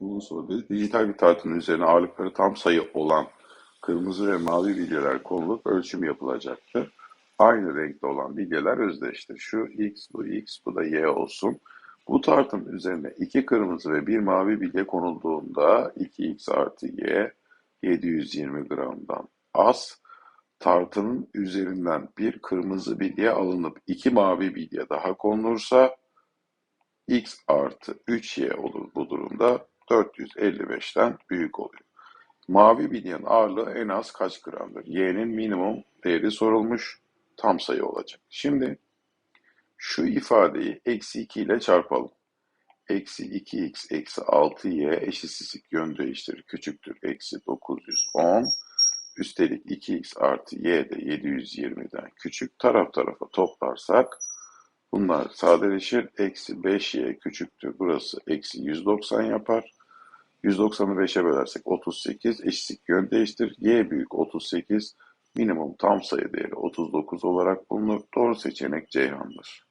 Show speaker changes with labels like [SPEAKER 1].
[SPEAKER 1] Bundan sonra da dijital bir tartının üzerine ağırlıkları tam sayı olan kırmızı ve mavi bilyeler konulup ölçüm yapılacaktır. Aynı renkte olan bilyeler özdeştir. Şu x, bu x, bu da y olsun. Bu tartın üzerine iki kırmızı ve bir mavi bilye konulduğunda 2x artı y 720 gramdan az. Tartının üzerinden bir kırmızı bilye alınıp iki mavi bilye daha konulursa x artı 3y olur bu durumda 455'ten büyük oluyor. Mavi bilyenin ağırlığı en az kaç gramdır? Y'nin minimum değeri sorulmuş tam sayı olacak. Şimdi şu ifadeyi eksi 2 ile çarpalım. Eksi 2x eksi 6y eşitsizlik yön değiştirir küçüktür. Eksi 910 üstelik 2x artı y de 720'den küçük taraf tarafa toplarsak bunlar sadeleşir. Eksi 5y küçüktür. Burası eksi 190 yapar. 190'ı 5'e bölersek 38 eşitlik yön değiştir. Y büyük 38 minimum tam sayı değeri 39 olarak bulunur. Doğru seçenek Ceyhan'dır.